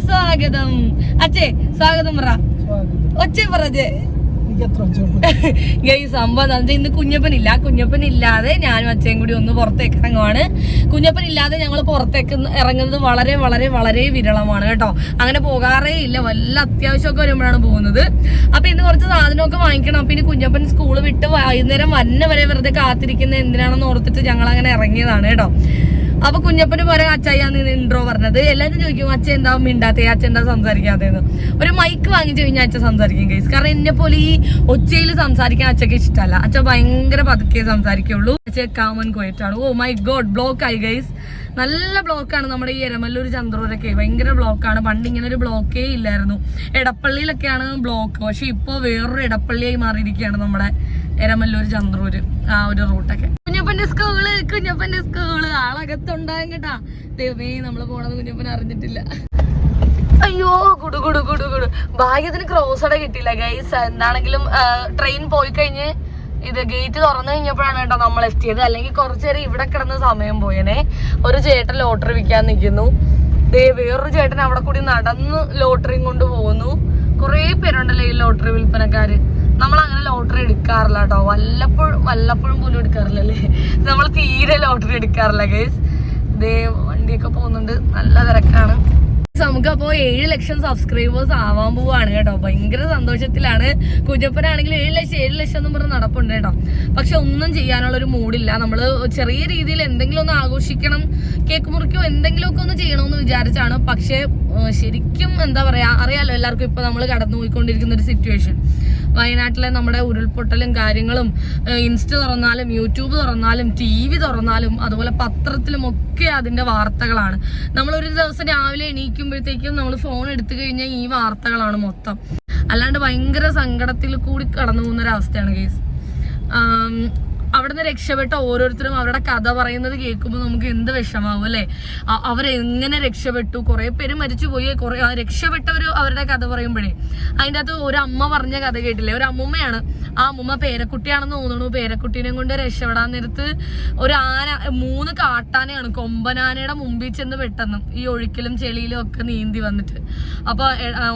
സ്വാഗതം. അച്ഛേ സ്വാഗതം പറ. ഒച്ച പറഞ്ഞേ ഗൈ സംഭവം ഇന്ന് കുഞ്ഞപ്പൻ ഇല്ല. കുഞ്ഞപ്പൻ ഇല്ലാതെ ഞാനും അച്ഛയും കൂടി ഒന്ന് പുറത്തേക്ക് ഇറങ്ങുവാണ്. കുഞ്ഞപ്പൻ ഇല്ലാതെ ഞങ്ങൾ പുറത്തേക്ക് ഇറങ്ങുന്നത് വളരെ വളരെ വളരെ വിരളമാണ് കേട്ടോ. അങ്ങനെ പോകാറേ ഇല്ല. വല്ല അത്യാവശ്യമൊക്കെ വരുമ്പോഴാണ് പോകുന്നത്. അപ്പൊ ഇന്ന് കുറച്ച് സാധനമൊക്കെ വാങ്ങിക്കണം. അപ്പൊ ഇനി കുഞ്ഞപ്പൻ സ്കൂൾ വിട്ട് വൈകുന്നേരം വന്നെ വരെ വെറുതെ കാത്തിരിക്കുന്ന എന്തിനാണെന്ന് ഓർത്തിട്ട് ഞങ്ങൾ അങ്ങനെ ഇറങ്ങിയതാണ് കേട്ടോ. അപ്പൊ കുഞ്ഞപ്പന് പോലെ അച്ചായിയാണ് ഇൻട്രോ പറഞ്ഞത്. എല്ലാവരും ചോദിക്കും അച്ഛൻ എന്താ മിണ്ടാത്തേ? അച്ഛൻ എന്താ സംസാരിക്കാത്തേന്ന്? ഒരു മൈക്ക് വാങ്ങിച്ചു കഴിഞ്ഞാൽ അച്ഛൻ സംസാരിക്കും കേസ് കാരണം എന്നെ പോലെ ഈ ഒച്ചയിൽ സംസാരിക്കാൻ അച്ഛക്ക് ഇഷ്ടമല്ല അച്ഛൻ ഭയങ്കര പതുക്കെ സംസാരിക്കുള്ളൂ. അച്ഛൻ കാമൻ കോയറ്റാണ് ഓ മൈ ഗോഡ് ബ്ലോക്ക് ആയി ഗൈസ് നല്ല ബ്ലോക്കാണ് നമ്മുടെ ഈ എരമല്ലൂർ ചന്ദ്രൂരൊക്കെ. ഭയങ്കര ബ്ലോക്കാണ് പണ്ട് ഇങ്ങനെ ഒരു ബ്ലോക്കേ ഇല്ലായിരുന്നു. എടപ്പള്ളിയിലൊക്കെയാണ് ബ്ലോക്ക് പക്ഷെ ഇപ്പോൾ വേറൊരു എടപ്പള്ളിയായി മാറിയിരിക്കുകയാണ് നമ്മുടെ എരമല്ലൂർ ചന്ദ്രൂര് ആ ഒരു റൂട്ടൊക്കെ കുഞ്ഞപ്പന്റെ സ്കൂൾ കുഞ്ഞപ്പന്റെ സ്കൂൾ ആളകത്തുണ്ടാകും കേട്ടാ. ദൈവമേ നമ്മൾ പോണത് കുഞ്ഞപ്പൻ അറിഞ്ഞിട്ടില്ല. അയ്യോ കുടു കുടു കുടു കുടു ഭാഗ്യത്തിന് ക്രോസടെ കിട്ടിയില്ല ഗൈസ് എന്താണെങ്കിലും ട്രെയിൻ പോയി കഴിഞ്ഞ് ഇത് ഗേറ്റ് തുറന്നു കഴിഞ്ഞപ്പോഴാണ് കേട്ടോ നമ്മൾ എത്തിയത്. അല്ലെങ്കിൽ കുറച്ചു നേരം ഇവിടെ കിടന്ന് സമയം പോയനെ. ഒരു ചേട്ടൻ ലോട്ടറി വിൽക്കാൻ നിൽക്കുന്നു. ദേ വേറൊരു ചേട്ടൻ അവിടെ കൂടി നടന്ന് ലോട്ടറിയും കൊണ്ട് പോകുന്നു. കുറേ പേരുണ്ടല്ലോ ഈ ലോട്ടറി വിൽപ്പനക്കാര്. നമ്മൾ അങ്ങനെ ലോട്ടറി എടുക്കാറില്ല കേട്ടോ. വല്ലപ്പോഴും വല്ലപ്പോഴും പോലും എടുക്കാറില്ലല്ലേ നമ്മൾ തീരെ ലോട്ടറി എടുക്കാറില്ല ഗൈസ് ഇതേ വണ്ടിയൊക്കെ പോകുന്നുണ്ട്. നല്ല തിരക്കാണ്. നമുക്ക് അപ്പോ ഏഴ് ലക്ഷം സബ്സ്ക്രൈബേഴ്സ് ആവാൻ പോവാണ് കേട്ടോ. ഭയങ്കര സന്തോഷത്തിലാണ്. കുഞ്ഞപ്പനാണെങ്കിൽ ഏഴ് ലക്ഷം ഏഴ് ലക്ഷം എന്നും പറഞ്ഞ് നടപ്പുണ്ട് കേട്ടോ. പക്ഷെ ഒന്നും ചെയ്യാനുള്ള ഒരു മൂഡില്ല. നമ്മൾ ചെറിയ രീതിയിൽ എന്തെങ്കിലും ഒന്ന് ആഘോഷിക്കണം കേക്ക് മുറിക്കോ എന്തെങ്കിലുമൊക്കെ ഒന്ന് ചെയ്യണമെന്ന് വിചാരിച്ചാണ്. പക്ഷെ ശരിക്കും എന്താ പറയാ അറിയാലോ എല്ലാവർക്കും ഇപ്പൊ നമ്മൾ കടന്നു പോയിക്കൊണ്ടിരിക്കുന്ന ഒരു സിറ്റുവേഷൻ വയനാട്ടിലെ നമ്മുടെ ഉരുൾപൊട്ടലും കാര്യങ്ങളും ഇൻസ്റ്റ തുറന്നാലും യൂട്യൂബ് തുറന്നാലും ടി വി തുറന്നാലും അതുപോലെ പത്രത്തിലും ഒക്കെ അതിന്റെ വാർത്തകളാണ്. നമ്മൾ ഒരു ദിവസം രാവിലെ എണീക്കുമ്പോഴത്തേക്കും നമ്മൾ ഫോൺ എടുത്തു കഴിഞ്ഞാൽ ഈ വാർത്തകളാണ് മൊത്തം. അല്ലാണ്ട് ഭയങ്കര സങ്കടത്തിൽ കൂടി കടന്നു പോകുന്ന ഒരു അവസ്ഥയാണ് കേസ് അവിടുന്ന് രക്ഷപ്പെട്ട ഓരോരുത്തരും അവരുടെ കഥ പറയുന്നത് കേൾക്കുമ്പോൾ നമുക്ക് എന്ത് വിഷമാവും അല്ലേ? അവരെങ്ങനെ രക്ഷപ്പെട്ടു? കുറെ പേര് മരിച്ചുപോയി. കുറെ ആ രക്ഷപ്പെട്ടവർ അവരുടെ കഥ പറയുമ്പോഴേ അതിന്റെ അകത്ത് ഒരു അമ്മ പറഞ്ഞ കഥ കേട്ടില്ലേ? ഒരു അമ്മുമ്മയാണ്. ആ അമ്മുമ്മ പേരക്കുട്ടിയാണെന്ന് തോന്നുന്നു. പേരക്കുട്ടീനെ കൊണ്ട് രക്ഷപ്പെടാൻ നേരത്ത് ഒരു ആന മൂന്ന് കാട്ടാനയാണ് കൊമ്പനാനയുടെ മുമ്പിൽ ചെന്ന് പെട്ടെന്ന് ഈ ഒഴുക്കിലും ചെളിയിലും ഒക്കെ നീന്തി വന്നിട്ട്. അപ്പൊ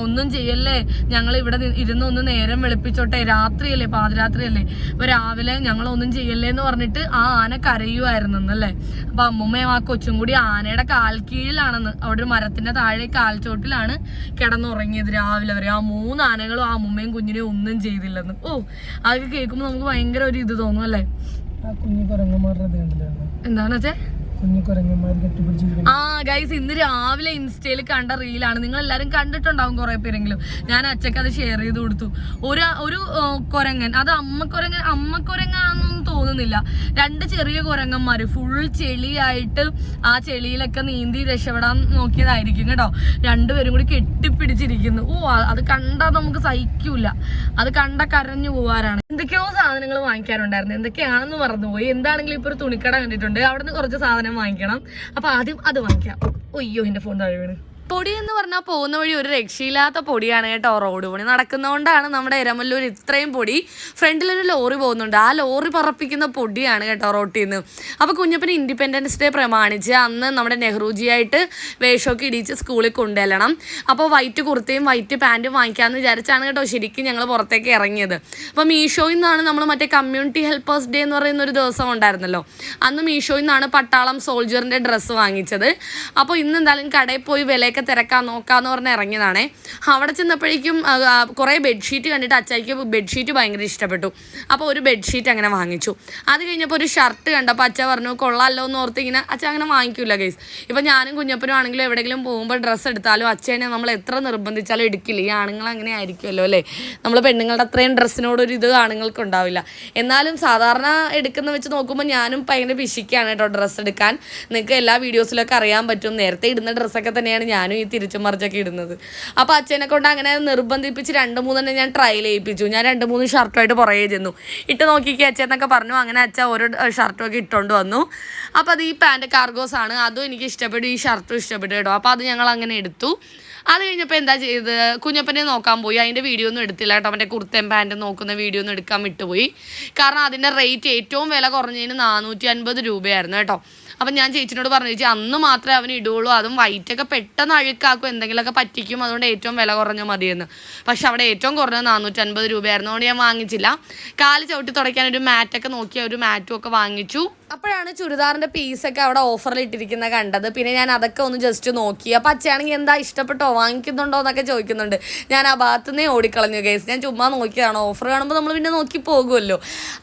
ഒന്നും ചെയ്യല്ലേ? ഞങ്ങൾ ഇവിടെ ഇരുന്ന് ഒന്ന് നേരം വെളുപ്പിച്ചോട്ടെ. രാത്രിയല്ലേ? പാതിരാത്രിയല്ലേ? അപ്പൊ രാവിലെ ഞങ്ങൾ ഒന്നും ചെയ്യല്ലേ എന്ന് പറഞ്ഞിട്ട് ആ ആന കരയുമായിരുന്നു അല്ലേ അപ്പൊ അമ്മുമ്മയും ആ കൊച്ചും കൂടി ആനയുടെ കാൽ കീഴിലാണെന്ന് അവിടെ ഒരു മരത്തിന്റെ താഴെ കാൽച്ചോട്ടിലാണ് കിടന്നുറങ്ങിയത് രാവിലെ വരെ. ആ മൂന്ന് ആനകളും ആ അമ്മുമ്മയും കുഞ്ഞിനെയും ഒന്നും ചെയ്തില്ലെന്ന്. ഓ അതൊക്കെ കേൾക്കുമ്പോൾ നമുക്ക് ഭയങ്കര ഒരു ഇത് തോന്നും അല്ലേ? ആ കുഞ്ഞു കുരങ്ങന്മാരുടെ എന്താണ് വെച്ചേ? കെട്ടിപ്പിടിച്ചിരിക്കണം ആ ഗൈസ് ഇന്ന് രാവിലെ ഇൻസ്റ്റയിൽ കണ്ട റീലാണ് നിങ്ങൾ എല്ലാരും കണ്ടിട്ടുണ്ടാവും കുറെ പേരെങ്കിലും. ഞാൻ അച്ഛക്ക് അത് ഷെയർ ചെയ്ത് കൊടുത്തു. ഒരു ഒരു കൊരങ്ങൻ. അത് അമ്മ കൊരങ്ങൻ അമ്മ കുരങ്ങാന്നൊന്നും തോന്നുന്നില്ല. രണ്ട് ചെറിയ കുരങ്ങന്മാര് ഫുൾ ചെളിയായിട്ട് ആ ചെളിയിലൊക്കെ നീന്തി രക്ഷപ്പെടാൻ നോക്കിയതായിരിക്കും കേട്ടോ. രണ്ടുപേരും കൂടി കെട്ടിപ്പിടിച്ചിരിക്കുന്നു. ഓ അത് കണ്ടാൽ നമുക്ക് സഹിക്കൂല. അത് കണ്ട കരഞ്ഞു പോവാറാണ്. എന്തൊക്കെയോ സാധനങ്ങൾ വാങ്ങിക്കാറുണ്ടായിരുന്നു. എന്തൊക്കെയാണെന്ന് മറന്നുപോയി. എന്താണെങ്കിലും ഇപ്പൊ ഒരു തുണിക്കട കണ്ടിട്ടുണ്ട്. അവിടെ നിന്ന് കുറച്ച് സാധനം വാങ്ങിക്കണം. അപ്പൊ ആദ്യം അത് വാങ്ങിക്കാം. ഒയ്യോ എന്റെ ഫോൺ താഴെ വീണ്. പൊടി എന്ന് പറഞ്ഞാൽ പോകുന്ന വഴി ഒരു രക്ഷയില്ലാത്ത പൊടിയാണ് കേട്ടോ. റോഡ് പണി നടക്കുന്നതുകൊണ്ടാണ് നമ്മുടെ എരമല്ലൂർ ഇത്രയും പൊടി ഫ്രണ്ടിലൊരു ലോറി പോകുന്നുണ്ട്. ആ ലോറി പറപ്പിക്കുന്ന പൊടിയാണ് കേട്ടോ റോട്ടിൽ നിന്ന് അപ്പോൾ കുഞ്ഞപ്പന് ഇൻഡിപെൻഡൻസ് ഡേ പ്രമാണിച്ച് അന്ന് നമ്മുടെ നെഹ്റുജിയായിട്ട് വേഷമൊക്കെ ഇടിച്ച് സ്കൂളിൽ കൊണ്ടുവരണം. അപ്പോൾ വൈറ്റ് കുർത്തയും വൈറ്റ് പാന്റും വാങ്ങിക്കാമെന്ന് വിചാരിച്ചാണ് കേട്ടോ ശരിക്കും ഞങ്ങൾ പുറത്തേക്ക് ഇറങ്ങിയത്. അപ്പോൾ മീഷോയിൽ നിന്നാണ് നമ്മൾ മറ്റേ കമ്മ്യൂണിറ്റി ഹെൽപ്പേഴ്സ് ഡേ എന്ന് പറയുന്ന ഒരു ദിവസം ഉണ്ടായിരുന്നല്ലോ. അന്ന് മീഷോയിൽ നിന്നാണ് പട്ടാളം സോൾജറിന്റെ ഡ്രസ്സ് വാങ്ങിച്ചത്. അപ്പോൾ ഇന്ന് എന്തായാലും കടയിൽ പോയി വിലയൊക്കെ തിരക്കാൻ നോക്കാന്ന് പറഞ്ഞ് ഇറങ്ങിയതാണേ. അവിടെ ചെന്നപ്പോഴേക്കും കുറേ ബെഡ്ഷീറ്റ് കണ്ടിട്ട് അച്ചായിക്ക് ബെഡ്ഷീറ്റ് ഭയങ്കര ഇഷ്ടപ്പെട്ടു. അപ്പോൾ ഒരു ബെഡ്ഷീറ്റ് അങ്ങനെ വാങ്ങിച്ചു. അത് കഴിഞ്ഞപ്പോൾ ഒരു ഷർട്ട് കണ്ടപ്പോൾ അച്ഛ പറഞ്ഞു കൊള്ളാമല്ലോ എന്ന് ഓർത്ത് ഇങ്ങനെ അച്ഛ അങ്ങനെ വാങ്ങിക്കില്ല ഗൈസ് ഇപ്പോൾ ഞാനും കുഞ്ഞപ്പനും ആണെങ്കിലും എവിടെയെങ്കിലും പോകുമ്പോൾ ഡ്രസ്സ് എടുത്താലും അച്ഛനെ നമ്മൾ എത്ര നിർബന്ധിച്ചാലും എടുക്കില്ല. ഈ ആണുങ്ങൾ അങ്ങനെ ആയിരിക്കുമല്ലോ അല്ലേ? നമ്മൾ പെണ്ണുങ്ങളുടെ അത്രയും ഡ്രസ്സിനോടൊരു ഇത് ആണുങ്ങൾക്ക് ഉണ്ടാവില്ല. എന്നാലും സാധാരണ എടുക്കുന്ന വെച്ച് നോക്കുമ്പോൾ ഞാനും ഭയങ്കര പിശിക്കാണ് കേട്ടോ ഡ്രസ്സ് എടുക്കാൻ. നിങ്ങൾക്ക് എല്ലാ വീഡിയോസിലൊക്കെ അറിയാൻ പറ്റും. നേരത്തെ ഇടുന്ന ഡ്രസ്സൊക്കെ തന്നെയാണ് ഞാനും ഈ തിരിച്ചും മറിച്ചൊക്കെ ഇടുന്നത്. അപ്പോൾ അച്ഛനെ കൊണ്ട് അങ്ങനെ നിർബന്ധിപ്പിച്ച് രണ്ട് മൂന്നെണ്ണം ഞാൻ ട്രയൽ ചെയ്യിപ്പിച്ചു. ഞാൻ രണ്ട് മൂന്ന് ഷർട്ടുമായിട്ട് പുറകെ ചെന്നു. ഇട്ട് നോക്കിക്ക് അച്ഛൻ എന്നൊക്കെ പറഞ്ഞു. അങ്ങനെ അച്ഛൻ ഓരോ ഷർട്ടുമൊക്കെ ഇട്ടുകൊണ്ട് വന്നു. അപ്പോൾ അത് ഈ പാന്റ് കാർഗോസ് ആണ്. അതും എനിക്ക് ഇഷ്ടപ്പെട്ടു. ഈ ഷർട്ടും ഇഷ്ടപ്പെട്ടു കേട്ടോ. അപ്പോൾ അത് ഞങ്ങൾ അങ്ങനെ എടുത്തു. അത് കഴിഞ്ഞപ്പോൾ എന്താ ചെയ്തത്? കുഞ്ഞപ്പനെ നോക്കാൻ പോയി. അതിന്റെ വീഡിയോ ഒന്നും എടുത്തില്ല കേട്ടോ. അവന്റെ കുർത്തയും പാന്റും നോക്കുന്ന വീഡിയോ ഒന്നും എടുക്കാൻ വിട്ടുപോയി. കാരണം അതിന്റെ റേറ്റ് ഏറ്റവും വില കുറഞ്ഞതിന് നാനൂറ്റി അൻപത് രൂപയായിരുന്നു കേട്ടോ. അപ്പം ഞാൻ ചേച്ചിനോട് പറഞ്ഞു ചേച്ചി അന്ന് മാത്രമേ അവന് ഇടുകയുള്ളൂ. അതും വൈറ്റൊക്കെ പെട്ടെന്ന് അഴുക്കാക്കും. എന്തെങ്കിലുമൊക്കെ പറ്റിക്കും. അതുകൊണ്ട് ഏറ്റവും വില കുറഞ്ഞ മതിയെന്ന്. പക്ഷെ അവിടെ ഏറ്റവും കുറഞ്ഞത് നാനൂറ്റൻപത് രൂപയായിരുന്നു. അതുകൊണ്ട് ഞാൻ വാങ്ങിച്ചില്ല. കാൽ ചവിട്ടി തുടയ്ക്കാൻ ഒരു മാറ്റൊക്കെ നോക്കി. ഒരു മാറ്റും ഒക്കെ വാങ്ങിച്ചു. അപ്പോഴാണ് ചുരിദാറിന്റെ പീസൊക്കെ അവിടെ ഓഫറിൽ ഇട്ടിരിക്കുന്ന കണ്ടത്. പിന്നെ ഞാൻ അതൊക്കെ ഒന്ന് ജസ്റ്റ് നോക്കി. അപ്പോൾ അച്ഛയാണെങ്കിൽ എന്താ ഇഷ്ടപ്പെട്ടോ? വാങ്ങിക്കുന്നുണ്ടോ എന്നൊക്കെ ചോദിക്കുന്നുണ്ട്. ഞാൻ ആ ഭാഗത്തു നിന്നേ ഓടിക്കളഞ്ഞു കേസ് ഞാൻ ചുമ്മാ നോക്കിയതാണ്. ഓഫർ കാണുമ്പോൾ നമ്മൾ പിന്നെ നോക്കി പോകുമല്ലോ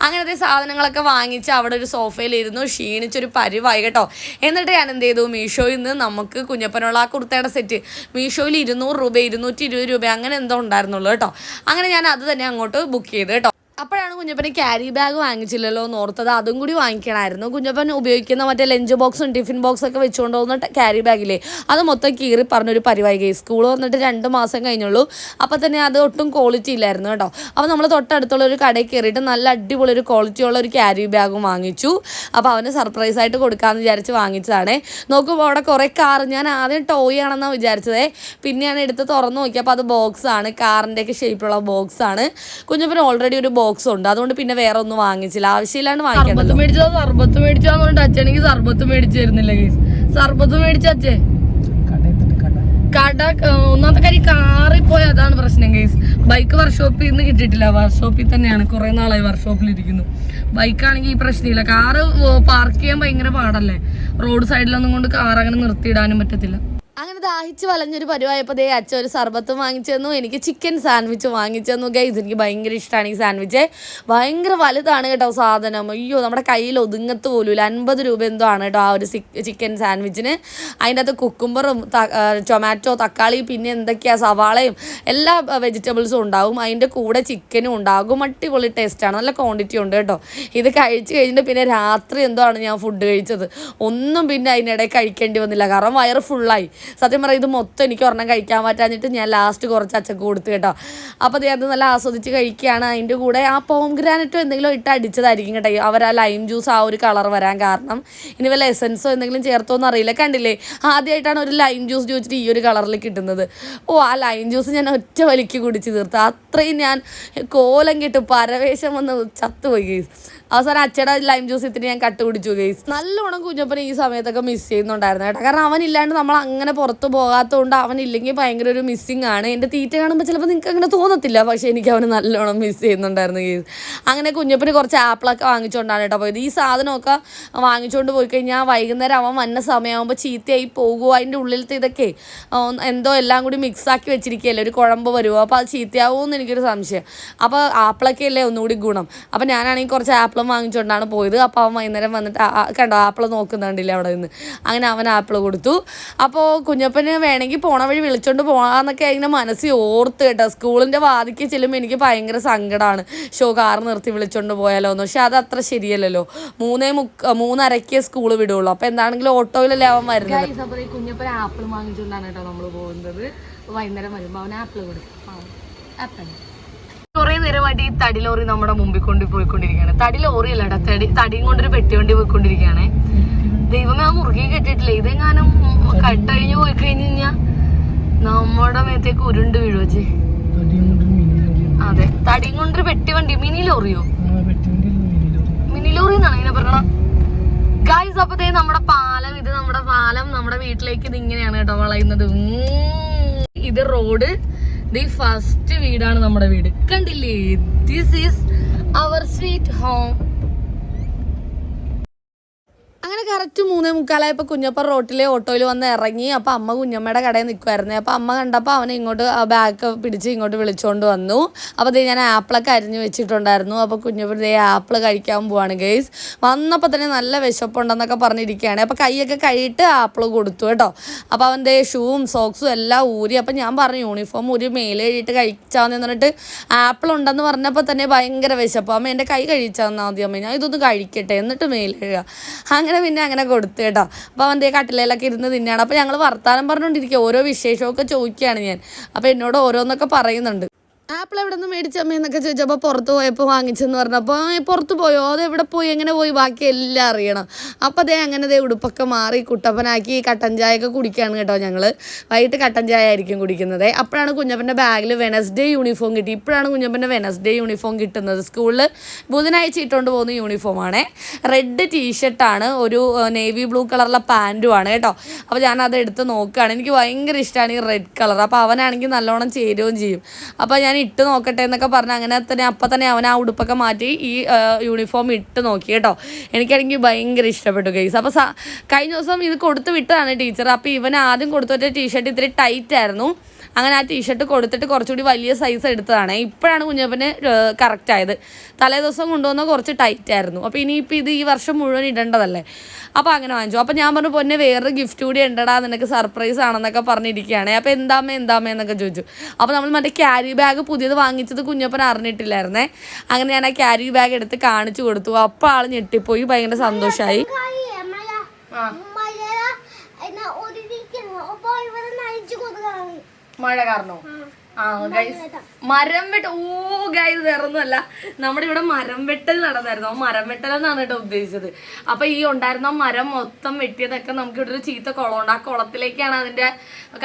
അങ്ങനത്തെ സാധനങ്ങളൊക്കെ വാങ്ങിച്ച് അവിടെ ഒരു സോഫയിലിരുന്നു ക്ഷീണിച്ചൊരു പരിവായി കേട്ടോ. എന്നിട്ട് ഞാൻ എന്ത് ചെയ്തു? മീഷോയിൽ നിന്ന് നമുക്ക് കുഞ്ഞപ്പനുള്ള ആ കുർത്തയുടെ സെറ്റ് മീഷോയിൽ ഇരുന്നൂറ് രൂപ ഇരുന്നൂറ്റി ഇരുപത് രൂപ അങ്ങനെ എന്തോ ഉണ്ടായിരുന്നുള്ളൂ കേട്ടോ. അങ്ങനെ ഞാൻ അത് തന്നെ അങ്ങോട്ട് ബുക്ക് ചെയ്ത് കേട്ടോ. അപ്പോഴാണ് കുഞ്ഞപ്പന് ക്യാരി ബാഗ് വാങ്ങിച്ചില്ലല്ലോ എന്ന് ഓർത്തത്. അതും കൂടി വാങ്ങിക്കണമായിരുന്നു. കുഞ്ഞപ്പൻ ഉപയോഗിക്കുന്ന മറ്റേ ലഞ്ച് ബോക്സും ടിഫിൻ ബോക്സും ഒക്കെ വെച്ചുകൊണ്ട് പോകുന്ന ക്യാരി ബാഗില്ലേ അത് മൊത്തം കീറി പറഞ്ഞൊരു പരിപാടി സ്കൂൾ വന്നിട്ട് രണ്ട് മാസം കഴിഞ്ഞുള്ളൂ. അപ്പോൾ തന്നെ അത് ഒട്ടും ക്വാളിറ്റി ഇല്ലായിരുന്നു കേട്ടോ. അപ്പോൾ നമ്മൾ തൊട്ടടുത്തുള്ള ഒരു കടയിൽ കയറിയിട്ട് നല്ല അടിപൊളി ഒരു ക്വാളിറ്റി ഉള്ള ഒരു ക്യാരി ബാഗും വാങ്ങിച്ചു. അപ്പോൾ അവന് സർപ്രൈസ് ആയിട്ട് കൊടുക്കാമെന്ന് വിചാരിച്ച് വാങ്ങിച്ചതാണ്. നോക്കുമ്പോൾ അവിടെ കുറേ കാർ ഞാൻ ആദ്യം ടോയ് ആണെന്നാണ് വിചാരിച്ചതേ. പിന്നെ ഞാൻ എടുത്ത് തുറന്ന് നോക്കിയപ്പോൾ അത് ബോക്സാണ് കാറിന്റെയൊക്കെ ഷേപ്പിലുള്ള ബോക്സാണ് കുഞ്ഞപ്പൻ ഓൾറെഡി ഒരു ഉണ്ട്. അതുകൊണ്ട് പിന്നെ വേറെ ഒന്നും വാങ്ങിച്ചില്ല. ആവശ്യമില്ലാണ്ട് വാങ്ങിക്കേണ്ടത് മേടിച്ചോ സർബത്ത് മേടിച്ചാന്ന് പറഞ്ഞിട്ട് അച്ഛനെങ്കിൽ സർബത്ത് മേടിച്ചു തരുന്നില്ല സർബത്ത് മേടിച്ച അച്ഛേ. കട. കട ഏഹ്, ഒന്നാമത്തെ കാര്യം കാറി പോയ അതാണ് പ്രശ്നം കേസ് ബൈക്ക് വർക്ക്ഷോപ്പിൽ നിന്ന് കിട്ടിയിട്ടില്ല. വർക്ക്ഷോപ്പിൽ തന്നെയാണ്. കുറെ നാളായി വർക്ക്ഷോപ്പിൽ ഇരിക്കുന്നു. ബൈക്കാണെങ്കിൽ ഈ പ്രശ്നമില്ല. കാറ് പാർക്ക് ചെയ്യാൻ ഭയങ്കര പാടല്ലേ? റോഡ് സൈഡിലൊന്നും കൊണ്ട് കാർ അങ്ങനെ നിർത്തിയിടാനും പറ്റത്തില്ല. അങ്ങനെ ദാഹിച്ച് വലഞ്ഞൊരു പരിവായപ്പോൾ ദേ അച്ഛൻ ഒരു സർബത്ത് വാങ്ങിച്ചു എനിക്ക് ചിക്കൻ സാൻഡ്വിച്ച് വാങ്ങിച്ചു തന്നു. ഗൈസ് എനിക്ക് ഭയങ്കര ഇഷ്ടമാണ് ഈ സാൻഡ്വിച്ച് ഭയങ്കര വലുതാണ് കേട്ടോ സാധനം. അയ്യോ നമ്മുടെ കയ്യിൽ ഒതുങ്ങത്ത് പോലുമില്ല. അൻപത് രൂപ എന്തോ ആണ് കേട്ടോ ആ ഒരു ചിക്കൻ സാൻഡ്വിച്ചിന് അതിന്റെ അകത്ത് കുക്കുംബറും ടൊമാറ്റോ തക്കാളി പിന്നെ എന്തൊക്കെയാ സവാളയും എല്ലാ വെജിറ്റബിൾസും ഉണ്ടാവും. അതിന്റെ കൂടെ ചിക്കനും ഉണ്ടാകും. അടിപൊളി ടേസ്റ്റാണ് നല്ല ക്വാണ്ടിറ്റി ഉണ്ട് കേട്ടോ. ഇത് കഴിച്ച് കഴിഞ്ഞിട്ട് പിന്നെ രാത്രി എന്തോ ആണ് ഞാൻ ഫുഡ് കഴിച്ചത്. ഒന്നും പിന്നെ അതിനിടയിൽ കഴിക്കേണ്ടി വന്നില്ല. കാരണം വയറ് ഫുള്ളായി സത്യം പറയാം ഇത് മൊത്തം എനിക്ക് ഒരെണ്ണം കഴിക്കാൻ പറ്റാഞ്ഞിട്ട് ഞാൻ ലാസ്റ്റ് കുറച്ച് അച്ചക്ക് കൊടുത്തു കേട്ടോ. അപ്പോൾ അത് അത് നല്ല ആസ്വദിച്ച് കഴിക്കുകയാണ്. അതിന്റെ കൂടെ ആ പോം ഗ്രാനറ്റോ എന്തെങ്കിലും ഇട്ട് അടിച്ചതായിരിക്കും കേട്ടോ. അവർ ആ ലൈം ജ്യൂസ് ആ ഒരു കളർ വരാൻ കാരണം. ഇനി വല്ല എസൻസോ എന്തെങ്കിലും ചേർത്തോന്ന് അറിയില്ല. കണ്ടില്ലേ? ആദ്യമായിട്ടാണ് ഒരു ലൈം ജ്യൂസ് ചോദിച്ചിട്ട് ഈ ഒരു കളറിൽ കിട്ടുന്നത്. ഓ ആ ലൈം ജ്യൂസ് ഞാൻ ഒറ്റ വലിക്ക് കുടിച്ച് തീർത്ത്. അത്രയും ഞാൻ കോലം കെട്ട് പരവേശം വന്ന് ചത്തുപോയി ഗെയ്സ് അവസാനം അച്ഛയുടെ ലൈം ജ്യൂസ് ഇത്തിരി ഞാൻ കട്ട് കുടിച്ചു ഗെയ്സ് നല്ലോണം കുഞ്ഞപ്പനെ ഈ സമയത്തൊക്കെ മിസ് ചെയ്യുന്നുണ്ടായിരുന്നു കേട്ടോ. കാരണം അവനില്ലാണ്ട് നമ്മൾ അങ്ങനെ പുറത്ത് പോകാത്തതുകൊണ്ട് അവനില്ലെങ്കിൽ ഭയങ്കര ഒരു മിസ്സിങ് ആണ്. എന്റെ തീറ്റ കാണുമ്പോൾ ചിലപ്പോൾ നിങ്ങൾക്ക് അങ്ങനെ തോന്നത്തില്ല. പക്ഷേ എനിക്ക് അവന് നല്ലോണം മിസ് ചെയ്യുന്നുണ്ടായിരുന്നു കേസ് അങ്ങനെ കുഞ്ഞപ്പന് കുറച്ച് ആപ്പിളൊക്കെ വാങ്ങിച്ചുകൊണ്ടാണ് കേട്ടോ പോയത്. ഈ സാധനമൊക്കെ വാങ്ങിച്ചുകൊണ്ട് പോയി കഴിഞ്ഞാൽ വൈകുന്നേരം അവൻ വന്ന സമയമാകുമ്പോൾ ചീത്തയായി പോകുമോ അതിന്റെ ഉള്ളിലത്തെ ഇതൊക്കെ എന്തോ എല്ലാം കൂടി മിക്സാക്കി വെച്ചിരിക്കുകയല്ലേ? ഒരു കുഴമ്പ് വരുമോ അപ്പോൾ അത് ചീത്തയാവുമോ എന്ന് എനിക്കൊരു സംശയം. അപ്പോൾ ആപ്പിളൊക്കെ അല്ലേ ഒന്നുകൂടി ഗുണം. അപ്പോൾ ഞാനാണെങ്കിൽ കുറച്ച് ആപ്പിളും വാങ്ങിച്ചുകൊണ്ടാണ് പോയത്. അപ്പോൾ അവൻ വൈകുന്നേരം വന്നിട്ട് കണ്ടോ ആപ്പിൾ നോക്കുന്നുണ്ടില്ല അവിടെ നിന്ന്. അങ്ങനെ അവൻ ആപ്പിൾ കൊടുത്തു. അപ്പോൾ കുഞ്ഞപ്പന് വേണമെങ്കിൽ പോണ വഴി വിളിച്ചോണ്ട് പോകാന്നൊക്കെ ഇങ്ങനെ മനസ്സിൽ ഓർത്ത് കേട്ടോ. സ്കൂളിന്റെ വാതിക്ക് ചെല്ലുമ്പോൾ എനിക്ക് ഭയങ്കര സങ്കടമാണ് ഷോ കാർ നിർത്തി വിളിച്ചോണ്ട് പോയാലോ എന്ന് പക്ഷെ അത് അത്ര ശരിയല്ലല്ലോ. മൂന്നേ മുക്ക മൂന്നരക്കേ സ്കൂൾ വിടുള്ളൂ. അപ്പോൾ എന്താണെങ്കിലും ഓട്ടോയിലല്ലേ അവൻ വരുന്നത്? അപ്പോൾ ഈ കുഞ്ഞപ്പൻ ആപ്പിൾ നമ്മൾ അവൻ ആപ്പിൾ ആപ്പിൾ. കുറെ നേരമായിട്ട് ഈ തടി ലോറി നമ്മുടെ മുമ്പിൽ കൊണ്ട് പോയിക്കൊണ്ടിരിക്കുകയാണ്. തടി തടി തടിയും കൊണ്ടൊരു പെട്ടി വണ്ടി പോയിക്കൊണ്ടിരിക്കുകയാണേ. ദൈവമേ ആ മുറുകെ കെട്ടിട്ടില്ല ഇതെങ്ങാനും കട്ടഴിഞ്ഞു പോയി കഴിഞ്ഞു കഴിഞ്ഞാ നമ്മുടെ മേത്തേക്ക് ഉരുണ്ട് വീഴുവച്ചേ അതെ തടിയും കൊണ്ടൊരു പെട്ടി വണ്ടി മിനി ലോറിയോ? Mini lorry. എന്നാണ് ഇങ്ങനെ പറഞ്ഞ ഗൈസ് അപ്പത്തേ നമ്മുടെ പാലം ഇത് നമ്മുടെ പാലം നമ്മുടെ വീട്ടിലേക്ക് ഇത് ഇങ്ങനെയാണ് കേട്ടോ വളയുന്നത്. ഇത് റോഡ് ദി ഫസ്റ്റ് വീടാണ് നമ്മുടെ വീട്. കണ്ടില്ലേ? This is our sweet home correct മൂന്നേ മുക്കാലായപ്പോൾ കുഞ്ഞപ്പ റോട്ടിലെ ഓട്ടോയിൽ വന്ന് ഇറങ്ങി. അപ്പോൾ അമ്മ കുഞ്ഞമ്മയുടെ കടയിൽ നിൽക്കുമായിരുന്നേ അപ്പോൾ അമ്മ കണ്ടപ്പോൾ അവനെ ഇങ്ങോട്ട് ബാഗ് പിടിച്ച് ഇങ്ങോട്ട് വിളിച്ചുകൊണ്ട് വന്നു. അപ്പോൾ ഇത് ഞാൻ ആപ്പിളൊക്കെ അരിഞ്ഞ് വെച്ചിട്ടുണ്ടായിരുന്നു. അപ്പോൾ കുഞ്ഞപ്പൻ ദേ ആപ്പിൾ കഴിക്കാൻ പോവാണ് ഗെയ്സ് വന്നപ്പോൾ തന്നെ നല്ല വിശപ്പുണ്ടെന്നൊക്കെ പറഞ്ഞിരിക്കുകയാണ്. അപ്പോൾ കൈയൊക്കെ കഴിയിട്ട് ആപ്പിൾ കൊടുത്തു കേട്ടോ. അപ്പോൾ അവന്റെ ഷൂവും സോക്സും എല്ലാം ഊരി. അപ്പോൾ ഞാൻ പറഞ്ഞു യൂണിഫോം ഊരി മേലെ കഴിയിട്ട് കഴിച്ചാന്ന് പറഞ്ഞിട്ട് ആപ്പിൾ ഉണ്ടെന്ന് പറഞ്ഞപ്പോൾ തന്നെ ഭയങ്കര വിശപ്പ്. അമ്മ എന്റെ കൈ കഴിച്ചാൽ മതി അമ്മ. ഞാൻ ഇതൊന്ന് കഴിക്കട്ടെ. എന്നിട്ട് മേലെ അങ്ങനെ പിന്നെ അങ്ങനെ കൊടുത്തു കേട്ടോ. അപ്പോൾ അവന്റെ കട്ടിലയിലൊക്കെ ഇരുന്ന് തിന്നാണ്. അപ്പോൾ ഞങ്ങൾ വർത്താനം പറഞ്ഞുകൊണ്ടിരിക്കുക ഓരോ വിശേഷമൊക്കെ ചോദിക്കുകയാണ് ഞാൻ. അപ്പോൾ എന്നോട് ഓരോന്നൊക്കെ പറയുന്നുണ്ട്. ആപ്പിൾ എവിടെ നിന്ന് മേടിച്ചമ്മയെന്നൊക്കെ ചോദിച്ചപ്പോൾ പുറത്ത് പോയപ്പോൾ വാങ്ങിച്ചെന്ന് പറഞ്ഞപ്പോൾ "ആ, പുറത്ത് പോയോ? അത് എവിടെ പോയി? എങ്ങനെ പോയി? ബാക്കി എല്ലാം അറിയണം. അപ്പോൾ അതേ അങ്ങനെ ദേ ഉടുപ്പൊക്കെ മാറി കുട്ടപ്പനാക്കി കട്ടൻ ചായയൊക്കെ കുടിക്കുകയാണ് കേട്ടോ ഞങ്ങൾ വൈകിട്ട് കട്ടൻ ചായ ആയിരിക്കും കുടിക്കുന്നത്. അപ്പോഴാണ് കുഞ്ഞപ്പന്റെ ബാഗിൽ വെനസ്ഡേ യൂണിഫോം കിട്ടി. ഇപ്പോഴാണ് കുഞ്ഞപ്പന്റെ വെനസ്ഡേ യൂണിഫോം കിട്ടുന്നത് സ്കൂളിൽ ബുധനാഴ്ച ഇട്ടുകൊണ്ട് പോകുന്ന യൂണിഫോമാണ് റെഡ് ടീഷർട്ടാണ് ഒരു നേവി ബ്ലൂ കളറിലെ പാന്റുമാണ് കേട്ടോ. അപ്പോൾ ഞാനത് എടുത്ത് നോക്കുകയാണ് എനിക്ക് ഭയങ്കര ഇഷ്ടമാണ് ഈ റെഡ് കളർ അപ്പോൾ അവനാണെങ്കിൽ നല്ലോണം ചേരുകയും ചെയ്യും. അപ്പോൾ ഞാൻ ഇട്ട് നോക്കട്ടെ എന്നൊക്കെ പറഞ്ഞ് അങ്ങനെ തന്നെ അപ്പം തന്നെ അവൻ ആ ഉടുപ്പൊക്കെ മാറ്റി ഈ യൂണിഫോം ഇട്ട് നോക്കി കേട്ടോ. എനിക്കാണെങ്കിൽ ഭയങ്കര ഇഷ്ടപ്പെട്ടു ഗൈസ് അപ്പോൾ കഴിഞ്ഞ ദിവസം ഇത് കൊടുത്ത് വിട്ടതാണ് ടീച്ചർ അപ്പോൾ ഇവൻ ആദ്യം കൊടുത്തു വിട്ട ടീഷർട്ട് ഇത്തിരി ടൈറ്റ് ആയിരുന്നു. അങ്ങനെ ആ ടീഷർട്ട് കൊടുത്തിട്ട് കുറച്ചുകൂടി വലിയ സൈസ് എടുത്തതാണ്. ഇപ്പോഴാണ് കുഞ്ഞപ്പന് കറക്റ്റ് ആയത്. തലേ ദിവസം കൊണ്ടുവന്ന കുറച്ച് ടൈറ്റ് ആയിരുന്നു. അപ്പോൾ ഇനിയിപ്പോൾ ഇത് ഈ വർഷം മുഴുവൻ ഇടേണ്ടതല്ലേ? അപ്പോൾ അങ്ങനെ വാങ്ങിച്ചു. അപ്പോൾ ഞാൻ പറഞ്ഞു പൊന്നെ വേറൊരു ഗിഫ്റ്റ് കൂടി ഉണ്ടടാ നിനക്ക് സർപ്രൈസ് ആണെന്നൊക്കെ പറഞ്ഞിരിക്കുകയാണ്. അപ്പോൾ എന്താമേ എന്താമേ എന്നൊക്കെ ചോദിച്ചു. അപ്പോൾ നമ്മൾ മറ്റേ ക്യാരി ബാഗ് പുതിയത് വാങ്ങിച്ചത് കുഞ്ഞപ്പൻ അറിഞ്ഞിട്ടില്ലായിരുന്നേ. അങ്ങനെ ഞാൻ ആ ക്യാരി ബാഗ് എടുത്ത് കാണിച്ചു കൊടുത്തു. അപ്പോൾ ആൾ ഞെട്ടിപ്പോയി ഭയങ്കര സന്തോഷമായി മഴ കാരണോ? ആ. ഗൈസ് മരം വെട്ട ഓ ഗൈസ് വേറൊന്നുമല്ല. നമ്മുടെ ഇവിടെ മരം വെട്ടൽ നടന്നായിരുന്നു. ആ മരം വെട്ടൽ എന്നാണ് കേട്ടോ ഉദ്ദേശിച്ചത്. അപ്പൊ ഈ ഉണ്ടായിരുന്ന മരം മൊത്തം വെട്ടിയതൊക്കെ നമുക്ക് ഇവിടെ ഒരു ചീത്ത കുളമുണ്ട് ആ കുളത്തിലേക്കാണ് അതിന്റെ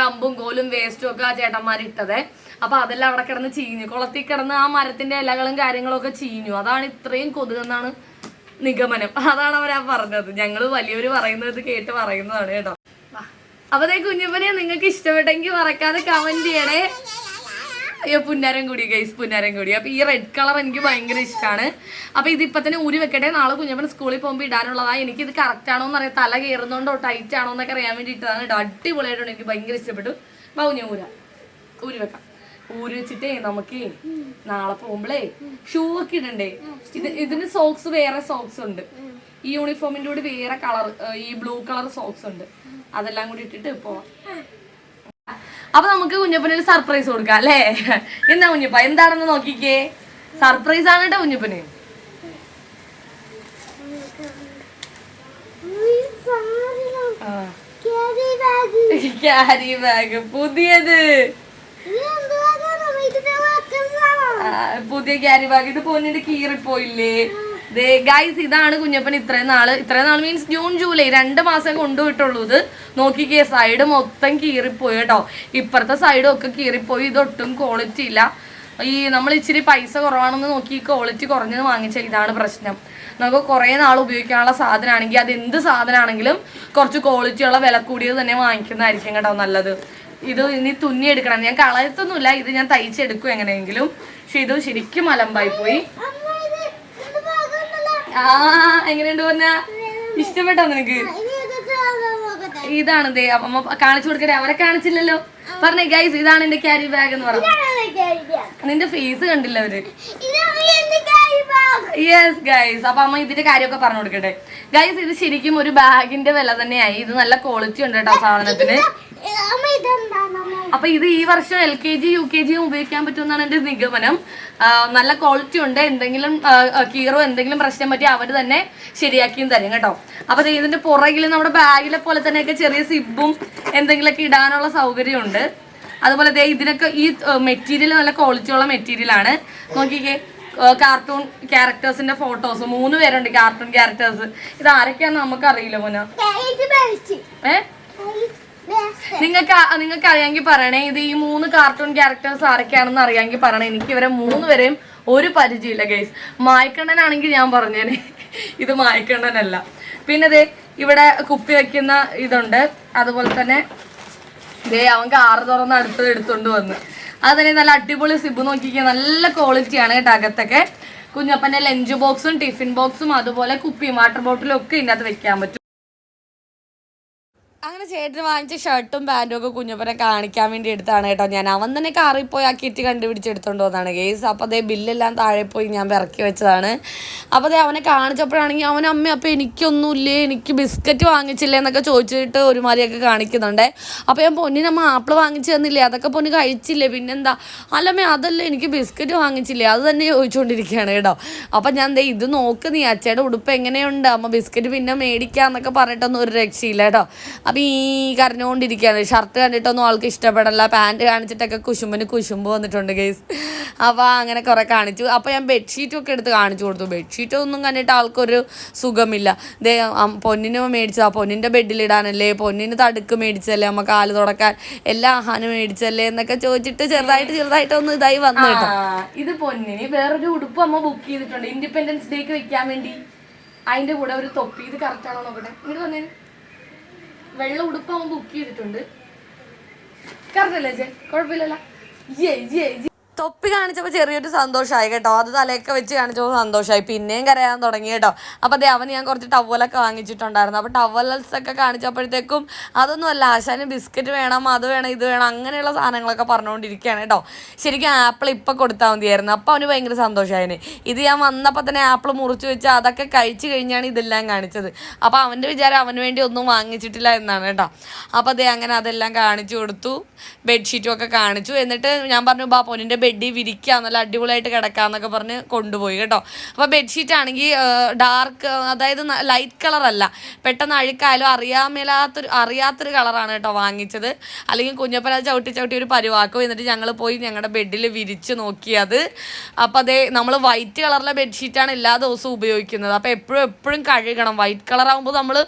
കമ്പും കോലും വേസ്റ്റും ഒക്കെ ആ ചേട്ടന്മാർ ഇട്ടത്. അപ്പൊ അതെല്ലാം അവിടെ കിടന്ന് ചീഞ്ഞു. കുളത്തിൽ കിടന്ന് ആ മരത്തിന്റെ ഇലകളും കാര്യങ്ങളും ഒക്കെ ചീഞ്ഞു. അതാണ് ഇത്രയും കൊതുകെന്നാണ് നിഗമനം. അതാണ് അവരാ പറഞ്ഞത്. ഞങ്ങൾ വലിയവര് പറയുന്നത് കേട്ട് പറയുന്നതാണ് കേട്ടോ. വാ. അപ്പൊ ദേ നിങ്ങൾക്ക് ഇഷ്ടപ്പെട്ടെങ്കിൽ മറക്കാതെ കമന്റ് ചെയ്യണേ. അയ്യോ പുന്നാരം കൂടി ഗൈസ് പുന്നാരം കൂടി. അപ്പൊ ഈ റെഡ് കളർ എനിക്ക് ഭയങ്കര ഇഷ്ടമാണ് അപ്പൊ ഇതിപ്പോ തന്നെ ഊരി വെക്കട്ടെ. നാളെ കുഞ്ഞപ്പൻ സ്കൂളിൽ പോകുമ്പോൾ ഇടാനുള്ളതാണ് എനിക്ക് ഇത് കറക്റ്റ് ആണോന്ന് എന്നറിയാം. തല കയറുന്നോണ്ടോ ടൈറ്റ് ആണോ എന്നൊക്കെ അറിയാൻ വേണ്ടിയിട്ടാണ് കേട്ടോ അടിപൊളിയായിട്ടുണ്ട്. എനിക്ക് ഭയങ്കര ഇഷ്ടപ്പെട്ടു. ബാബു ഞാൻ ഊരാ. ഊരി വെക്കാം. ഊരി വെച്ചിട്ടേ നമുക്ക് നാളെ പോകുമ്പോഴേ ഷൂ ഒക്കെ ഇടണ്ടേ. ഇത് ഇതിന് സോക്സ് വേറെ സോക്സ് ഉണ്ട്. ഈ യൂണിഫോമിന്റെ കൂടി വേറെ കളർ ഈ ബ്ലൂ കളർ സോക്സ് ഉണ്ട്. അതെല്ലാം കൂടി ഇട്ടിട്ട് പോവാം അപ്പൊ നമുക്ക് കുഞ്ഞപ്പന് ഒരു സർപ്രൈസ് കൊടുക്കാം അല്ലേ? എന്താ കുഞ്ഞപ്പ? എന്താണെന്ന് നോക്കിക്കേ. സർപ്രൈസ് ആണ് കേട്ടോ കുഞ്ഞപ്പന്. ക്യാരി ബാഗ് പുതിയത്. പുതിയ ക്യാരി ബാഗ് ഇത് പോന്നിന്റെ കീറിപ്പോയില്ലേ? ഗൈസ് ഇതാണ് കുഞ്ഞപ്പൻ ഇത്രയും നാൾ. ഇത്രയും നാൾ മീൻസ് ജൂൺ ജൂലൈ രണ്ട് മാസം കൊണ്ടുപോയിട്ടുള്ളൂ ഇത്. നോക്കിക്കേ സൈഡ് മൊത്തം കീറിപ്പോയി കേട്ടോ. ഇപ്പുറത്തെ സൈഡും ഒക്കെ കീറിപ്പോയി ഇതൊട്ടും ക്വാളിറ്റി ഇല്ല. ഈ നമ്മൾ ഇച്ചിരി പൈസ കുറവാണെന്ന് നോക്കി ക്വാളിറ്റി കുറഞ്ഞത് വാങ്ങിച്ച ഇതാണ് പ്രശ്നം. നമുക്ക് കുറേ നാൾ ഉപയോഗിക്കാനുള്ള സാധനമാണെങ്കിൽ അത് എന്ത് സാധനമാണെങ്കിലും കുറച്ച് ക്വാളിറ്റിയുള്ള വില കൂടിയത് തന്നെ വാങ്ങിക്കുന്നതായിരിക്കും കേട്ടോ നല്ലത്. ഇത് ഇനി തുന്നി എടുക്കണം. ഞാൻ കളയത്തൊന്നുമില്ല. ഇത് ഞാൻ തയ്ച്ചെടുക്കും എങ്ങനെയെങ്കിലും. പക്ഷെ ഇത് ശരിക്കും അലമ്പായി പോയി ആ എങ്ങനെയുണ്ട് പറഞ്ഞ? ഇഷ്ടപ്പെട്ടോ നിനക്ക്? ഇതാണ് ദേ അമ്മ കാണിച്ചു കൊടുക്കട്ടെ. അവരെ കാണിച്ചില്ലല്ലോ. പറഞ്ഞേ ഗൈസ് ഇതാണ് എന്റെ ക്യാരി ബാഗ് എന്ന് പറഞ്ഞു. നിന്റെ ഫേസ് കണ്ടില്ല അവർ. യെസ് ഗൈസ് അപ്പൊ അമ്മ ഇതിന്റെ കാര്യമൊക്കെ പറഞ്ഞു കൊടുക്കട്ടെ. ഗൈസ് ഇത് ശരിക്കും ഒരു ബാഗിന്റെ വില തന്നെയായി. ഇത് നല്ല ക്വാളിറ്റി ഉണ്ട് കേട്ടോ സാധനത്തിന്. അപ്പൊ ഇത് ഈ വർഷം L K G U K ജിയും ഉപയോഗിക്കാൻ പറ്റുമെന്നാണ് എന്റെ നിഗമനം. നല്ല ക്വാളിറ്റി ഉണ്ട്. എന്തെങ്കിലും കീറോ എന്തെങ്കിലും പ്രശ്നം പറ്റി അവർ തന്നെ ശരിയാക്കിയും തരും കേട്ടോ. അപ്പൊ ഇതിന്റെ പുറകിൽ നമ്മുടെ ബാഗിലെ പോലെ തന്നെയൊക്കെ ചെറിയ സിബും എന്തെങ്കിലുമൊക്കെ ഇടാനുള്ള സൗകര്യമുണ്ട് അതുപോലെ ദേ ഇതിനൊക്കെ ഈ മെറ്റീരിയൽ നല്ല ക്വാളിറ്റി ഉള്ള മെറ്റീരിയൽ ആണ്. നോക്കിക്കേ കാർട്ടൂൺ ക്യാരക്ടേഴ്സിന്റെ ഫോട്ടോസ് മൂന്ന് പേരുണ്ട് കാർട്ടൂൺ ക്യാരക്ടേഴ്സ് ഇത് ആരൊക്കെയാന്ന് നമുക്ക് അറിയില്ല മോന ഏ? നിങ്ങൾക്ക് നിങ്ങൾക്ക് അറിയാമെങ്കിൽ പറയണേ ഇത് ഈ മൂന്ന് കാർട്ടൂൺ ക്യാരക്ടേഴ്സ് ആരൊക്കെയാണെന്ന് അറിയാമെങ്കിൽ പറയണേ. എനിക്ക് ഇവരെ മൂന്ന് പേരെയും ഒരു പരിചയമില്ല ഗൈസ് മായക്കണ്ണനാണെങ്കിൽ ഞാൻ പറഞ്ഞേനെ. ഇത് മായക്കണ്ണനല്ല. പിന്നെ ദേ ഇവിടെ കുപ്പി വെക്കുന്ന ഇതുണ്ട്. അതുപോലെ തന്നെ ദേ അവൻ കാറ് തുറന്ന് അടുത്തത് എടുത്തുകൊണ്ട് വന്ന്. അതന്നെ നല്ല അടിപൊളി സിബ് നോക്കിക്കുക നല്ല ക്വാളിറ്റിയാണ് കേട്ടോ അകത്തൊക്കെ. കുഞ്ഞപ്പന്റെ ലഞ്ച് ബോക്സും ടിഫിൻ ബോക്സും അതുപോലെ കുപ്പിയും വാട്ടർ ബോട്ടിലും ഒക്കെ ഇതിനകത്ത് വെക്കാൻ പറ്റും. അങ്ങനെ ചേട്ടന് വാങ്ങിച്ച ഷർട്ടും പാന്റും ഒക്കെ കുഞ്ഞപ്പനെ കാണിക്കാൻ വേണ്ടി എടുത്താണ് കേട്ടോ ഞാൻ. അവൻ തന്നെ കാറിൽ പോയി ആ കിറ്റ് കണ്ടുപിടിച്ച് എടുത്തോണ്ട് വന്നതാണ് കേസ് അപ്പോൾ അതേ ബില്ലെല്ലാം താഴെ പോയി ഞാൻ ഇറക്കി വെച്ചതാണ്. അപ്പോൾ അതേ അവനെ കാണിച്ചപ്പോഴാണെങ്കിൽ അവൻ അമ്മ അപ്പോൾ എനിക്കൊന്നുമില്ലേ എനിക്ക് ബിസ്ക്കറ്റ് വാങ്ങിച്ചില്ലേ? എന്നൊക്കെ ചോദിച്ചിട്ട് ഒരുമാതിരിയൊക്കെ കാണിക്കുന്നുണ്ട്. അപ്പോൾ ഞാൻ പൊന്നിനമ്മ ആപ്പിൾ വാങ്ങിച്ചു തന്നില്ലേ? അതൊക്കെ പൊന്ന് കഴിച്ചില്ലേ? പിന്നെന്താ? അല്ലമ്മേ അതല്ല എനിക്ക് ബിസ്ക്കറ്റ് വാങ്ങിച്ചില്ലേ? അത് തന്നെ ചോദിച്ചുകൊണ്ടിരിക്കുകയാണ് കേട്ടോ. അപ്പം ഞാൻ ദേ ഇത് നോക്ക് നീ അച്ഛയുടെ ഉടുപ്പ് എങ്ങനെയുണ്ട്? അമ്മ ബിസ്ക്കറ്റ് പിന്നെ മേടിക്കാന്നൊക്കെ പറഞ്ഞിട്ടൊന്നും ഒരു രക്ഷയില്ല കേട്ടോ. അപ്പം കരഞ്ഞുകൊണ്ടിരിക്കുകയാണ്. ഷർട്ട് കണ്ടിട്ടൊന്നും ആൾക്ക് ഇഷ്ടപ്പെടല്ല പാന്റ് കാണിച്ചിട്ടൊക്കെ കുശുമ്പിന് കുശുമ്പ് വന്നിട്ടുണ്ട് ഗെയ്സ് അപ്പോൾ അങ്ങനെ കുറേ കാണിച്ചു. അപ്പോൾ ഞാൻ ബെഡ്ഷീറ്റൊക്കെ എടുത്ത് കാണിച്ചു കൊടുത്തു. ബെഡ്ഷീറ്റ് ഒന്നും കണ്ടിട്ട് ആൾക്കൊരു സുഖമില്ല. ദേ പൊന്നിന് മേടിച്ചതാ. പൊന്നിന്റെ ബെഡിലിടാനല്ലേ പൊന്നിന് തടുക്ക് മേടിച്ചല്ലേ? അമ്മ കാൽ തുടക്കാൻ എല്ലാ ആഹാനും മേടിച്ചല്ലേ? എന്നൊക്കെ ചോദിച്ചിട്ട് ചെറുതായിട്ട് ചെറുതായിട്ട് ഒന്ന് ഇതായി വന്നു കേട്ടോ. ഇത് പൊന്നിന് വേറൊരു ഉടുപ്പ് അമ്മ ബുക്ക് ചെയ്തിട്ടുണ്ട്. ഇൻഡിപെൻഡൻസ് ഡേക്ക് വെക്കാൻ വേണ്ടി. അതിന്റെ കൂടെ ഒരു തൊപ്പി. ഇത് കറക്റ്റ് ആണോ നോക്കട്ടെ? ഇങ്ങോട്ട് വന്നേ വെള്ള ഉടുപ്പ് അവൻ ബുക്ക് ചെയ്തിട്ടുണ്ട് കറക്റ്റ് അല്ലേ ജെ കുഴപ്പമില്ലല്ലോ ജെ ജേ. തൊപ്പി കാണിച്ചപ്പോൾ ചെറിയൊരു സന്തോഷമായി കേട്ടോ. അത് തലയൊക്കെ വെച്ച് കാണിച്ചപ്പോൾ സന്തോഷമായി പിന്നെയും കരയാൻ തുടങ്ങി കേട്ടോ. അപ്പോൾ അതേ അവന് ഞാൻ കുറച്ച് ടവലൊക്കെ വാങ്ങിച്ചിട്ടുണ്ടായിരുന്നു. അപ്പോൾ ടവൽസ് ഒക്കെ കാണിച്ചപ്പോഴത്തേക്കും അതൊന്നുമല്ല ആശാന് ബിസ്ക്കറ്റ് വേണം അത് വേണം ഇത് വേണം അങ്ങനെയുള്ള സാധനങ്ങളൊക്കെ പറഞ്ഞുകൊണ്ടിരിക്കുകയാണ് കേട്ടോ. ശരിക്കും ആപ്പിൾ ഇപ്പം കൊടുത്താൽ മതിയായിരുന്നു. അപ്പോൾ അവന് ഭയങ്കര സന്തോഷമായിന് ഇത് ഞാൻ വന്നപ്പോൾ തന്നെ ആപ്പിൾ മുറിച്ച് വെച്ച് അതൊക്കെ കഴിച്ച് കഴിഞ്ഞാണ് ഇതെല്ലാം കാണിച്ചത്. അപ്പോൾ അവന്റെ വിചാരം അവന് വേണ്ടി ഒന്നും വാങ്ങിച്ചിട്ടില്ല എന്നാണ് കേട്ടോ. അപ്പോൾ അതേ അങ്ങനെ അതെല്ലാം കാണിച്ചു കൊടുത്തു. ബെഡ്ഷീറ്റും ഒക്കെ കാണിച്ചു. എന്നിട്ട് ഞാൻ പറഞ്ഞു ബാ പൊന്നിന്റെ ബെഡിൽ വിരിക്കാം നല്ല അടിപൊളിയായിട്ട് കിടക്കാന്നൊക്കെ പറഞ്ഞ് കൊണ്ടുപോയി കേട്ടോ. അപ്പോൾ ബെഡ്ഷീറ്റ് ആണെങ്കിൽ ഡാർക്ക് അതായത് ലൈറ്റ് കളറല്ല പെട്ടെന്ന് അഴുക്കായാലും അറിയാൻ മേലാത്തൊരു അറിയാത്തൊരു കളറാണ് കേട്ടോ വാങ്ങിച്ചത്. അല്ലെങ്കിൽ കുഞ്ഞപ്പന ചവിട്ടി ചവിട്ടി ഒരു പരുവാക്കും. എന്നിട്ട് ഞങ്ങൾ പോയി ഞങ്ങളുടെ ബെഡിൽ വിരിച്ച് നോക്കിയത് അപ്പോൾ അതേ നമ്മൾ വൈറ്റ് കളറിലെ ബെഡ്ഷീറ്റാണ് എല്ലാ ദിവസവും ഉപയോഗിക്കുന്നത്. അപ്പോൾ എപ്പോഴും എപ്പോഴും കഴുകണം. വൈറ്റ് കളറാകുമ്പോൾ നമ്മൾ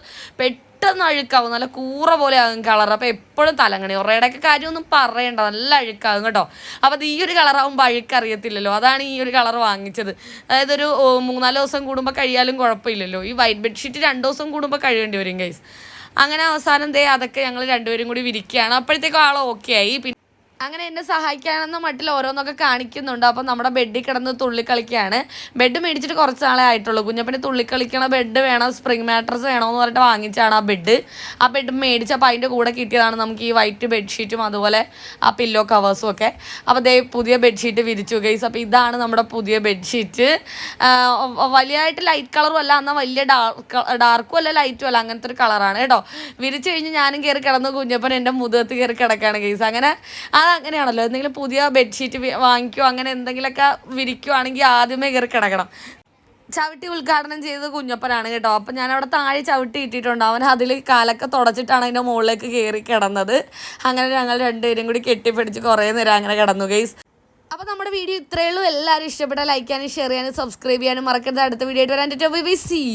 പെട്ടെന്ന് അഴുക്കാവും. നല്ല കൂറ പോലെ ആകും കളർ അപ്പോൾ എപ്പോഴും തലങ്ങണി. ഒറേടൊക്കെ കാര്യമൊന്നും പറയണ്ട. നല്ല അഴുക്കാകും കേട്ടോ. അപ്പോൾ അത് ഈ ഒരു കളറാകുമ്പോൾ അഴുക്കറിയത്തില്ലല്ലോ അതാണ് ഈ ഒരു കളർ വാങ്ങിച്ചത്. അതായത് ഒരു മൂന്നാൽ ദിവസം കൂടുമ്പോൾ കഴിയാലും കുഴപ്പമില്ലല്ലോ. ഈ വൈറ്റ് ബെഡ്ഷീറ്റ് രണ്ട് ദിവസം കൂടുമ്പോൾ കഴിയേണ്ടി വരും ഗൈസ് അങ്ങനെ അവസാനം ദേ അതൊക്കെ ഞങ്ങൾ രണ്ടുപേരും കൂടി വിരിക്കുകയാണ്. അപ്പോഴത്തേക്കും ആൾ ഓക്കെ ആയി. അങ്ങനെ എന്നെ സഹായിക്കാനെന്ന മട്ടിൽ ഓരോന്നൊക്കെ കാണിക്കുന്നുണ്ട്. അപ്പം നമ്മുടെ ബെഡിൽ കിടന്ന് തുള്ളിക്കളിക്കുകയാണ്. ബെഡ് മേടിച്ചിട്ട് കുറച്ച് നാളെ ആയിട്ടുള്ളൂ. കുഞ്ഞപ്പിന് തുള്ളിക്കളിക്കണ ബെഡ് വേണം സ്പ്രിംഗ് മാട്രസ് വേണമെന്ന് പറഞ്ഞിട്ട് വാങ്ങിച്ചാണ് ആ ബെഡ് ആ ബെഡ് മേടിച്ച് മേടിച്ചപ്പോൾ അതിന്റെ കൂടെ കിട്ടിയതാണ് നമുക്ക് ഈ വൈറ്റ് ബെഡ്ഷീറ്റും അതുപോലെ ആ പില്ലോ കവേഴ്സും ഒക്കെ. അപ്പോൾ ദേ പുതിയ ബെഡ്ഷീറ്റ് വിരിച്ചു ഗൈസ് അപ്പോൾ ഇതാണ് നമ്മുടെ പുതിയ ബെഡ്ഷീറ്റ് വലിയതായിട്ട് ലൈറ്റ് കളറും അല്ല എന്നാൽ വലിയ ഡാർക്ക് ഡാർക്കും അല്ല ലൈറ്റും അല്ല അങ്ങനത്തെ ഒരു കളറാണ് കേട്ടോ. വിരിച്ചു കഴിഞ്ഞ് ഞാനും കയറി കിടന്ന് കുഞ്ഞപ്പൻ എന്റെ മുതത്ത് കയറി കിടക്കുകയാണ് ഗൈസ് അങ്ങനെ അത് അങ്ങനെയാണല്ലോ. എന്തെങ്കിലും പുതിയ ബെഡ്ഷീറ്റ് വാങ്ങിക്കുവോ അങ്ങനെ എന്തെങ്കിലുമൊക്കെ വിരിക്കുവാണെങ്കിൽ ആദ്യമേ കയറി കിടക്കണം. ചവിട്ടി ഉദ്ഘാടനം ചെയ്തത് കുഞ്ഞപ്പനാണ് കേട്ടോ. അപ്പം ഞാൻ അവിടെ താഴെ ചവിട്ടി ഇട്ടിട്ടുണ്ട്. അവൻ അതിൽ കാലൊക്കെ തുടച്ചിട്ടാണ് അതിന്റെ മുകളിലേക്ക് കയറി കിടന്നത്. അങ്ങനെ ഞങ്ങൾ രണ്ടുപേരും കൂടി കെട്ടിപ്പിടിച്ച് കുറേ നേരം അങ്ങനെ കിടന്നു ഗൈസ് അപ്പോൾ നമ്മുടെ വീഡിയോ ഇത്രയേ ഉള്ളൂ. എല്ലാവരും ഇഷ്ടപ്പെട്ട ലൈക്ക് ചെയ്യാനും ഷെയർ ചെയ്യാനും സബ്സ്ക്രൈബ് ചെയ്യാനും മറക്കരുത്. അടുത്ത വീഡിയോ ആയിട്ട് വരാൻ. By C